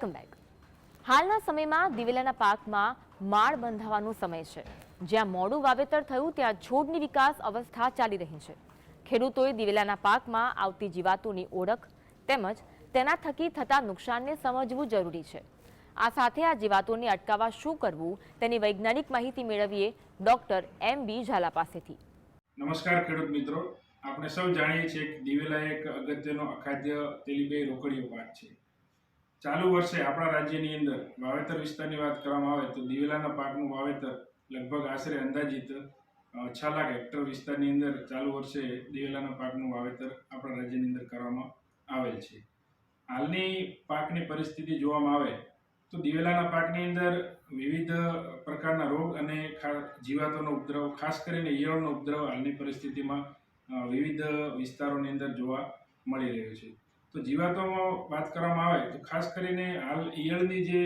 Welcome back હાલના સમયમાં દિવેલાના પાકમાં માળ બંધાવાનો સમય છે. જ્યાં મોડું વાવેતર થયું, ત્યાં છોડની વિકાસ અવસ્થા ચાલી રહી છે. ખેડૂતોએ દિવેલાના પાકમાં આવતી જીવાતોની ઓળખ તેમજ તેના થકી થતા નુકસાનને સમજવું જરૂરી છે. આ સાથે આ જીવાતોને અટકાવવા શું કરવું, તેની વૈજ્ઞાનિક માહિતી મેળવીએ ડોક્ટર એમ બી ઝાલા પાસેથી. નમસ્કાર ખેડૂત મિત્રો. આપણે સૌ જાણીએ છીએ કે દિવેલા એક અગત્યનો અખાદ્ય તેલીબે રોકડીયો પાક છે. ચાલુ વર્ષે આપણા રાજ્યની અંદર વાવેતર વિસ્તારની વાત કરવામાં આવે તો દિવેલાના પાકનું વાવેતર લગભગ આશરે અંદાજિત છ લાખ હેક્ટર વિસ્તારની અંદર ચાલુ વર્ષે દિવેલાના પાકનું વાવેતર આપણા રાજ્યની અંદર કરવામાં આવેલ છે. હાલની પાકની પરિસ્થિતિ જોવામાં આવે તો દિવેલાના પાકની અંદર વિવિધ પ્રકારના રોગ અને જીવાતોનો ઉપદ્રવ, ખાસ કરીને ઈયળનો ઉપદ્રવ હાલની પરિસ્થિતિમાં વિવિધ વિસ્તારોની અંદર જોવા મળી રહ્યો છે. તો જીવાતોમાં વાત કરવામાં આવે તો ખાસ કરીને હાલ ઈયળની જે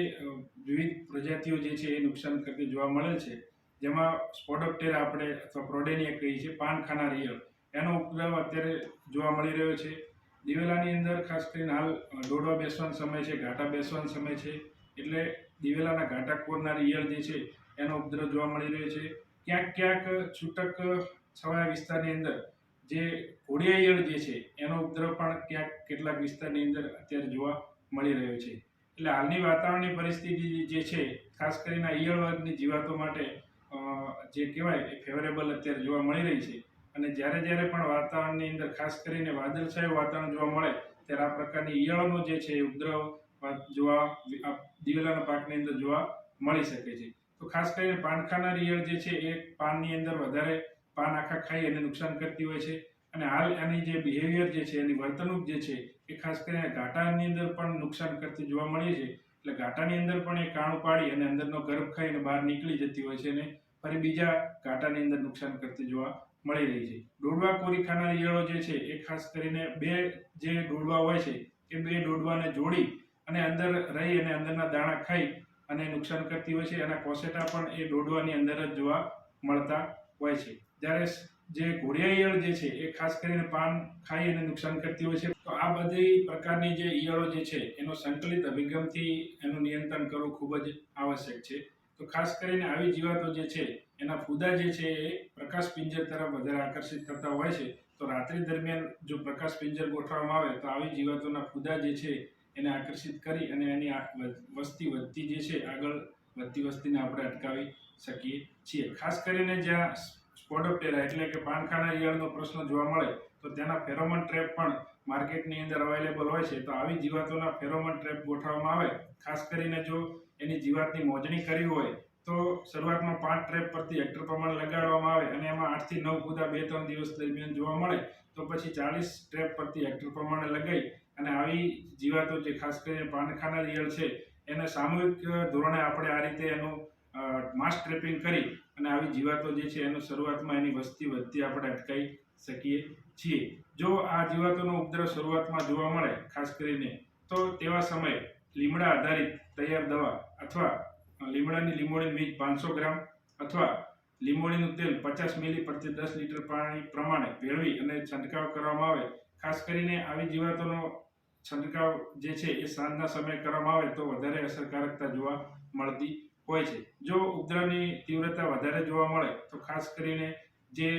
વિવિધ પ્રજાતિઓ જે છે એ નુકસાન કરતી જોવા મળે છે. જેમાં સ્પોડોપ્ટેરા આપણે અથવા પ્રોડેનિયા કહીએ છીએ, પાન ખાનાર ઈયળ. એનો ઉપદ્રવ અત્યારે જોવા મળી રહ્યો છે. દિવેલાની અંદર ખાસ કરીને હાલ દોડવા બેસવાનો સમય છે, ઘાટા બેસવાનો સમય છે. એટલે દિવેલાના ઘાટા કોરનાર ઈયળ જે છે, એનો ઉપદ્રવ જોવા મળી રહ્યો છે. ક્યાંક ક્યાંક છૂટક છવાયા વિસ્તારની અંદર જે ઘોડિયા ઈયળ જે છે, એનો ઉપદ્રવ પણ ક્યાંક કેટલાક વિસ્તારની અંદર અત્યારે જોવા મળી રહ્યો છે. એટલે હાલની વાતાવરણની પરિસ્થિતિ જે છે, ખાસ કરીને ઈયળ વર્ગની જીવાતો માટે જે કહેવાય એ ફેવરેબલ અત્યારે જોવા મળી રહી છે. અને જ્યારે જ્યારે પણ વાતાવરણની અંદર ખાસ કરીને વાદળછાયું વાતાવરણ જોવા મળે, ત્યારે આ પ્રકારની ઈયળનો જે છે ઉપદ્રવ જોવા દિવેલાના પાકની અંદર જોવા મળી શકે છે. તો ખાસ કરીને પાનખાના ઈયળ જે છે એ પાનની અંદર વધારે પાન આખા ખાઈ અને નુકસાન કરતી હોય છે. અને હાલ એની જે બિહેવિયર જે છે, એની વર્તણૂક જે છે, એ ખાસ કરીને ઘાટાની અંદર પણ નુકસાન કરતી જોવા મળે છે. એટલે ઘાટાની અંદર પણ એ કાણું પાડી અને અંદરનો ગર્ભ ખાઈને બહાર નીકળી જતી હોય છે અને ફરી બીજા ઘાટાની અંદર નુકસાન કરતી જોવા મળી રહી છે. ડોડવા કોરી ખાનાર ઈયળો જે છે, એ ખાસ કરીને બે જે ડોડવા હોય છે, એ બે ડોડવાને જોડી અને અંદર રહી અને અંદરના દાણા ખાઈ અને નુકસાન કરતી હોય છે. એના કોસેટા પણ એ ડોડવાની અંદર જ જોવા મળતા હોય છે. જ્યારે જે ઘોડિયા ઈયળ જે છે, એ ખાસ કરીને પાન ખાઈ અને નુકસાન કરતી હોય છે. તો આ બધી પ્રકારની જે ઈયળો જે છે, એનો સંકલિત અભિગમથી એનું નિયંત્રણ કરવું ખૂબ જ આવશ્યક છે. તો ખાસ કરીને આવી જીવાતો જે છે, એના ફૂદા જે છે, એ પ્રકાશ પિંજર તરફ વધારે આકર્ષિત થતા હોય છે. તો રાત્રિ દરમિયાન જો પ્રકાશ પિંજર ગોઠવવામાં આવે, તો આવી જીવાતોના ફૂદા જે છે, એને આકર્ષિત કરી અને એની વસ્તી વધતી જે છે, આગળ વધતી વસ્તીને આપણે અટકાવી શકીએ છીએ. ખાસ કરીને જ્યાં સ્પોડોપ્ટેરા એટલે કે પાનખાના ઈયળનો પ્રશ્ન જોવા મળે તો તેના ફેરોમોન ટ્રેપ પણ માર્કેટની અંદર અવેલેબલ હોય છે. તો આવી જીવાતોના ફેરોમોન ટ્રેપ ગોઠવવામાં આવે. ખાસ કરીને જો એની જીવાતની મોજણી કરી હોય તો શરૂઆતમાં પાંચ ટ્રેપ પરથી હેક્ટર પ્રમાણે લગાડવામાં આવે અને એમાં આઠથી નવ કુદા બે ત્રણ દિવસ દરમિયાન જોવા મળે તો પછી ચાલીસ ટ્રેપ પરથી હેક્ટર પ્રમાણે લગાઈ અને આવી જીવાતો જે ખાસ કરીને પાનખાના ઈયળ છે, એને સામૂહિક ધોરણે આપણે આ રીતે એનું માસ ટ્રેપિંગ કરી અને આવી જીવાતો જે છે એનું શરૂઆતમાં એની વસ્તી વધતી આપણે અટકાવી શકીએ છીએ. જો આ જીવાતોનો ઉપદ્રવ શરૂઆતમાં જોવા મળે, ખાસ કરીને, તો તેવા સમયે લીમડા આધારિત તૈયાર દવા અથવા લીમડાની લીંબોળી બીજ પાંચસો ગ્રામ અથવા લીંબોળીનું તેલ પચાસ મિલી પ્રતિ દસ લીટર પાણી પ્રમાણે ભેળવી અને છંટકાવ કરવામાં આવે, ખાસ કરીને આવી જીવાતોનો છંટકાવ જે છે એ સાંજના સમયે કરવામાં આવે તો વધારે અસરકારકતા જોવા મળતી હોય છે. જો ઉપદ્રવની તીવ્રતા વધારે જોવા મળે, તો ખાસ કરીને જે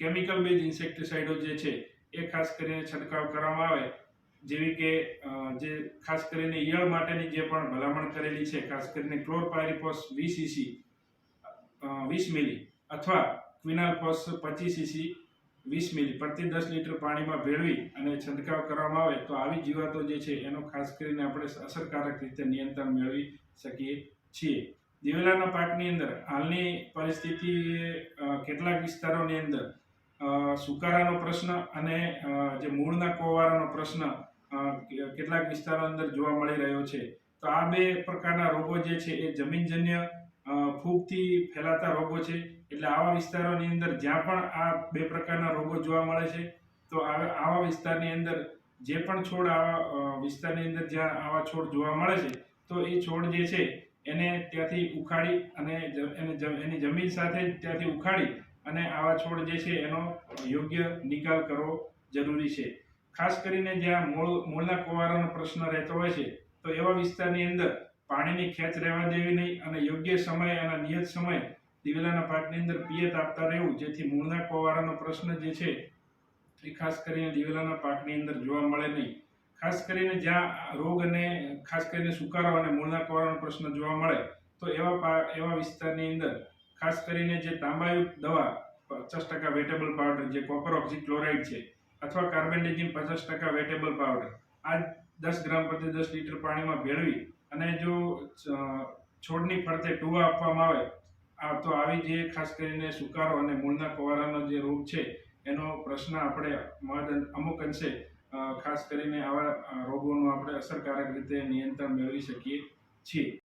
કેમિકલ બેઝ ઇન્સેક્ટિસાઇડો જે છે, એ ખાસ કરીને છંટકાવ કરવામાં આવે. જેવી કે જે ખાસ કરીને ઈયળ માટેની જે પણ ભલામણ કરેલી છે, ખાસ કરીને ક્લોરપાયરિફોસ વીસ સીસી વીસ મિલી અથવા ક્વિનાલફોસ પચીસ સીસી, વીસ મિલી પ્રતિ દસ લીટર પાણીમાં ભેળવી અને છંટકાવ કરવામાં આવે, તો આવી જીવાતો જે છે, એનો ખાસ કરીને આપણે અસરકારક રીતે નિયંત્રણ મેળવી શકીએ છીએ. દિવેલાના પાકની અંદર, હાલની પરિસ્થિતિ કેટલાક વિસ્તારોની અંદર સુકારાનો પ્રશ્ન અને જે મૂળના કોવારાનો પ્રશ્ન કેટલાક વિસ્તારો અંદર જોવા મળી રહ્યો છે. તો આ બે પ્રકારના રોગો જે છે એ જમીનજન્ય ફૂગથી ફેલાતા રોગો છે. એટલે આવા વિસ્તારોની અંદર જ્યાં પણ આ બે પ્રકારના રોગો જોવા મળે છે, તો આવા વિસ્તારની અંદર જે પણ છોડ આવા વિસ્તારની અંદર જ્યાં આવા છોડ જોવા મળે છે, તો એ છોડ જે છે એને ત્યાંથી ઉખાડી અને એને એની જમીન સાથે ત્યાંથી ઉખાડી અને આવા છોડ જે છે એનો યોગ્ય નિકાલ કરવો જરૂરી છે. ખાસ કરીને જ્યાં મૂળ, મૂળના કુવારાનો પ્રશ્ન રહેતો હોય છે, તો એવા વિસ્તારની અંદર પાણીની ખેંચ રહેવા દેવી નહીં અને યોગ્ય સમય અને નિયત સમય દિવેલાના પાકની અંદર પિયત આપતા રહેવું, જેથી મૂળના કોવારાનો પ્રશ્ન જે છે એ ખાસ કરીને દિવેલાના પાકની અંદર જોવા મળે નહીં. ખાસ કરીને જ્યાં રોગ અને ખાસ કરીને સુકારો અને મૂળના કોવારાનો પ્રશ્ન જોવા મળે, તો એવા એવા વિસ્તારની અંદર ખાસ કરીને જે તાંબાયુક્ત દવા, પચાસ ટકા વેટેબલ પાવડર, જે કોપર ઓક્ઝીક્લોરાઇડ છે, અથવા કાર્બેન્ડેજિન પચાસ ટકા વેટેબલ પાવડર, આ દસ ગ્રામ પ્રતિ દસ લીટર પાણીમાં ભેળવી અને જો છોડની ફરતે ટુવા આપવામાં આવે, આ તો આવી જે ખાસ કરીને સુકારો અને મૂળના કોવારાનો જે રોગ છે, એનો પ્રશ્ન આપણે અમુક અંશે ખાસ કરીને આવા રોગોનું આપણે અસરકારક રીતે નિયંત્રણ મેળવી શકીએ છીએ.